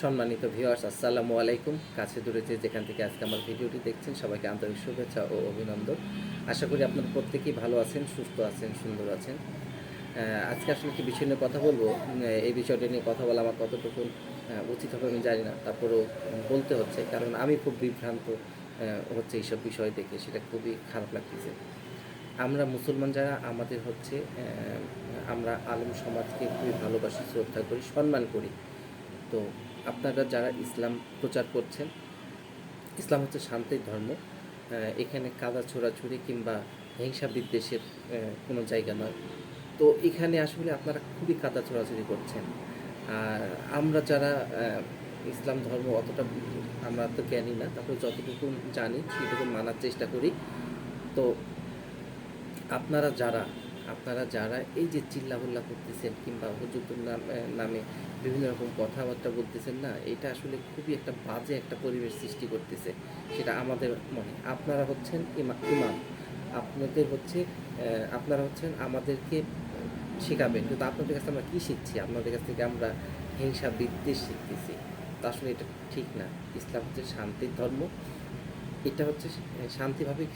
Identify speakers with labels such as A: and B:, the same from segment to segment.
A: সম্মানিত ভিউয়ার্স আসসালামু আলাইকুম। কাছে দূরে যে যেখান থেকে আজকে আমার ভিডিওটি দেখছেন, সবাইকে আন্তরিক শুভেচ্ছা ও অভিনন্দন। আশা করি আপনারা প্রত্যেকেই ভালো আছেন, সুস্থ আছেন, সুন্দর আছেন। আজকে আসলে একটি বিষয় নিয়ে কথা বলব। এই বিষয়টি নিয়ে কথা বলা আমার কতটুকু উচিত হবে আমি জানি না। তারপরেও বলতে হচ্ছে, কারণ আমি খুব বিভ্রান্ত হচ্ছে এইসব বিষয় দেখে। সেটা খুবই খারাপ লাগতেছে। আমরা মুসলমান যারা, আমাদের হচ্ছে আমরা আলম সমাজকে খুবই ভালোবাসি, শ্রদ্ধা করি, সম্মান করি। তো আপনারা যারা ইসলাম প্রচার করছেন, ইসলাম হচ্ছে শান্তির ধর্ম এখানে কাদা ছোড়াছুড়ি কিংবা হিংসা বিদ্বেষের কোনো জায়গা নয়। তো এখানে আসলে আপনারা খুবই কাদা ছোড়াছুড়ি করছেন। আর আমরা যারা ইসলাম ধর্ম অতটা আমরা তো জ্ঞানী না, তারপরে যতটুকু জানি সেটুকু মানার চেষ্টা করি। তো আপনারা যারা আপনারা যারা এই যে চিল্লাহুল্লা করতেছেন কিংবা হুজুরদের নাম বিভিন্ন রকম কথাবার্তা বলতেছেন না, এটা আসলে খুবই একটা বাজে একটা পরিবেশ সৃষ্টি করতেছে। সেটা আমাদের মনে। আপনারা হচ্ছেন ইমা- ইমাম। আপনাদের হচ্ছে আপনারা হচ্ছেন আমাদেরকে শেখাবেন। কিন্তু আপনাদের কাছে আমরা কী শিখছি? আপনাদের কাছ থেকে আমরা হিংসা, বিদ্বেষ শিখতেছি। তা আসলে এটা ঠিক না। ইসলাম হচ্ছে শান্তির ধর্ম। এটা হচ্ছে শান্তিভাবে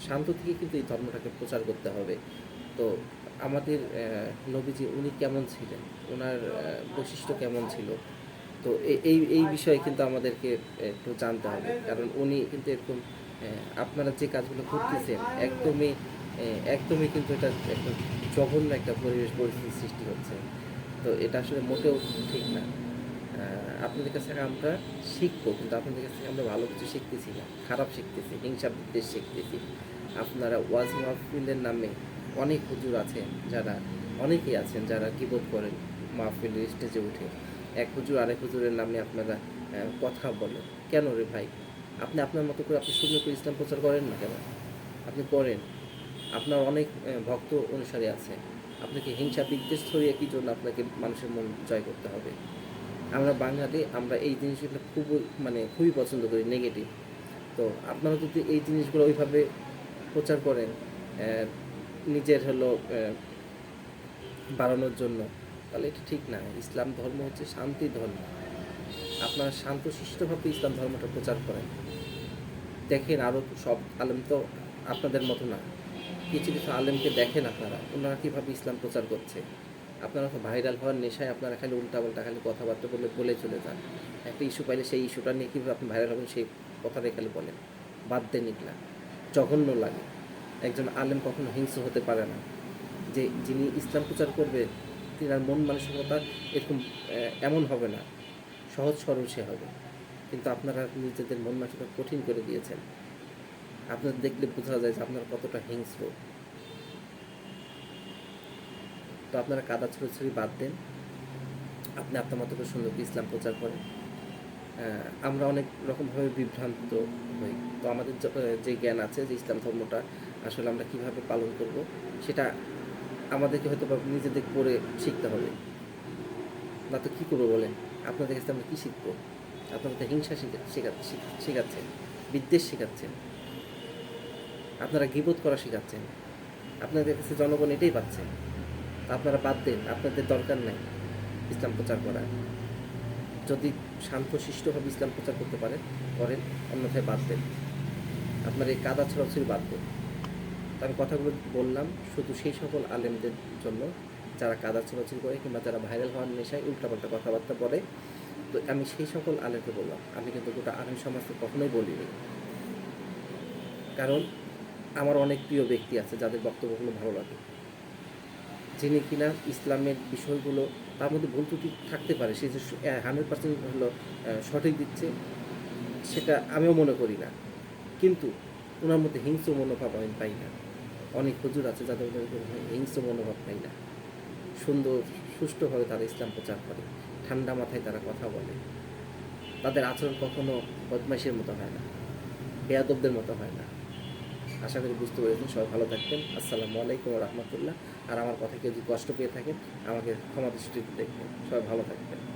A: শান্ত থেকে কিন্তু এই ধর্মটাকে প্রচার করতে হবে। তো আমাদের নবীজি উনি কেমন ছিলেন? ওনার বৈশিষ্ট্য কেমন ছিল? তো এই এই বিষয়ে কিন্তু আমাদেরকে একটু জানতে হবে। কারণ উনি কিন্তু এরকম আপনারা যে কাজগুলো করতেছেন, একদমই একদমই কিন্তু এটা একটা জঘন্য একটা পরিবেশ পরিস্থিতি সৃষ্টি হচ্ছে। তো এটা আসলে মোটেও ঠিক না। আপনাদের কাছ থেকে আমরা শিখব, কিন্তু আপনাদের কাছ থেকে আমরা ভালো কিছু শিখতেছি না। খারাপ শিখতেছি, হিংসা বিদ্বেষ শিখতেছি। আপনারা ওয়াজ মাহফিলের নামে অনেক হুজুর আছেন, যারা অনেকেই আছেন যারা কি কিবোধ করেন মাহফিলের স্টেজে উঠে। এক হুজুর আরেক হুজুরের নামে আপনারা কথা বলেন। কেন রে ভাই? আপনি আপনার মতো করে আপনি সুন্দর করে ইসলাম প্রচার করেন না কেন? আপনি করেন আপনার অনেক ভক্ত অনুসারী আছে। আপনাকে হিংসা বিদ্বেষ ছড়িয়ে কি জন্য আপনাকে মানুষের মন জয় করতে হবে? আমরা বাঙালি, আমরা এই জিনিসগুলো খুবই মানে খুবই পছন্দ করি নেগেটিভ তো আপনারা যদি এই জিনিসগুলো ওইভাবে প্রচার করেন নিজের হলো বাড়ানোর জন্য, তাহলে এটা ঠিক না। ইসলাম ধর্ম হচ্ছে শান্তি ধর্ম। আপনারা শান্তশিষ্টভাবে ইসলাম ধর্মটা প্রচার করেন। দেখেন আরও সব আলেম তো আপনাদের মতো না। কিছু কিছু আলেমকে দেখেন আপনারা, ওনারা কীভাবে ইসলাম প্রচার করছে। আপনারা তো ভাইরাল হওয়ার নেশায় আপনারা খালি উল্টাপাল্টা খালি কথাবার্তা বলে বলে চলে যান। একটা ইস্যু পাইলে সেই ইস্যুটা নিয়ে কীভাবে আপনি ভাইরাল হবেন সেই কথাটাই খালি বলেন। বাদ দেন এগুলা। জঘন্য লাগে। একজন আলেম কখনো হিংস্র হতে পারে না। যে যিনি ইসলাম প্রচার করবে, তিনার মন মানসিকতা এরকম এমন হবে না। সহজ সরল সে হবে। কিন্তু আপনারা নিজেদের মন মানসিকতা কঠিন করে দিয়েছেন। আপনার দেখলে বোঝা যায় যে আপনারা কতটা হিংস্র। তো আপনারা কাদা ছড়ি বাদ দেন। আপনি আপনার মতো সুন্দর ইসলাম প্রচার করেন। আমরা অনেক রকমভাবে বিভ্রান্ত হই। তো আমাদের যে জ্ঞান আছে, যে ইসলাম ধর্মটা আসলে আমরা কীভাবে পালন করব, সেটা আমাদেরকে হয়তো বা নিজেদের পড়ে শিখতে হবে। না তো কী করব বলেন? আপনাদের কাছে আমরা কী শিখব? আপনারা তো হিংসা শিখা- শেখা- শিখ- শেখাচ্ছেন, বিদ্বেষ শেখাচ্ছেন। আপনারা গিবোধ করা শেখাচ্ছেন। আপনাদের কাছে জনগণ এটাই পাচ্ছে। আপনারা বাদ দেন, আপনাদের দরকার নাই ইসলাম প্রচার করা যদি শান্ত শিষ্টভাবে ইসলাম প্রচার করতে পারেন, করেন, অন্যথায় বাদ দেন। আপনার এই কাদা ছড়াছড়ি বাদ দেন। তো আমি কথাগুলো বললাম, শুধু সেই সকল আলেমদের জন্য যারা কাদা ছড়াছড়ি করে কিংবা যারা ভাইরাল হওয়ার নেশায় উল্টাপাল্টা কথাবার্তা বলে, তো আমি সেই সকল আলেমকে বললাম। আমি কিন্তু গোটা আলেম সমাজকে কখনোই বলিনি। কারণ আমার অনেক প্রিয় ব্যক্তি আছে যাদের বক্তব্যগুলো ভালো লাগে। যিনি কিনা ইসলামের বিষয়গুলো, তার মধ্যে ভুল ত্রুটি থাকতে পারে, সে যে হান্ড্রেড পার্সেন্ট হলো সঠিক দিচ্ছে, সেটা আমিও মনে করি না। কিন্তু ওনার মধ্যে হিংস্র মনোভাব আমি পাই না। অনেক হুজুর আছে যাদের হিংস্র মনোভাব পাই না। সুন্দর, সুষ্ঠুভাবে তারা ইসলাম প্রচার করে। ঠান্ডা মাথায় তারা কথা বলে। তাদের আচরণ কখনো বদমাইশের মতো হয় না, বেয়াদবদের মতো হয় না। আশা করি বুঝতে পেরেছেন, সবাই ভালো থাকবেন। আসসালামু আলাইকুম রহমতুল্লাহ। আর আমার কথা কেউ যদি কষ্ট পেয়ে থাকেন, আমাকে ক্ষমা দৃষ্টিতে দেখবেন। সবাই ভালো থাকবেন।